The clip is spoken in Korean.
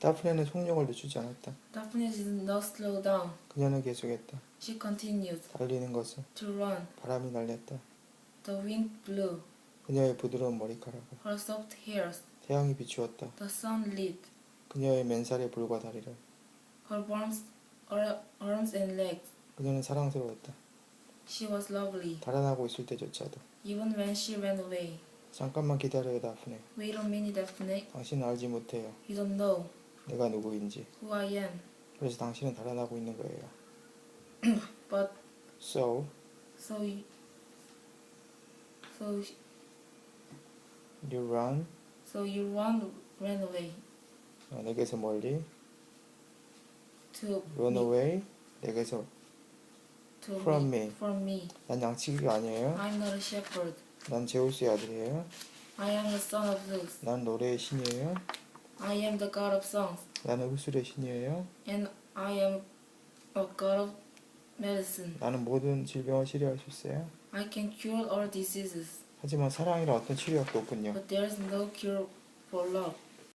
다프네는 속력을 늦추지 않았다. Daphne did not slow down. 그녀는 계속했다. She continued 달리는 것을 to run. 바람이 날렸다. The wind blew. 그녀의 부드러운 머리카락을 Her soft hairs. 태양이 비추었다. The sun lit. 그녀의 맨살의 볼과 다리를 Her arms, ar- arms and legs. 그녀는 사랑스러웠다. She was lovely. 달아나고 있을 때조차도 Even when she ran away. 잠깐만 기다려요 다프네. Wait a minute, Daphne. 당신은 알지 못해요. You don't know 내가 누구인지. who I am. 그래서 당신은 달아나고 있는 거예요. But So so you, so you run so you run ran away 어, 내게서 멀리 to run me, away 내게서 to from me, me. from me. 난 양치기가 아니에요. I'm not a shepherd. 난 제우스의 아들이에요. I am the son of Zeus. 난 노래의 신이에요. I am the god of songs, 나는 흡술의 신이에요. and I am a god of medicine. 나는 모든 질병을 치료할 수 있어요. I can cure all diseases, 하지만 사랑이란 어떤 치료약도 없군요. but there is no cure for love.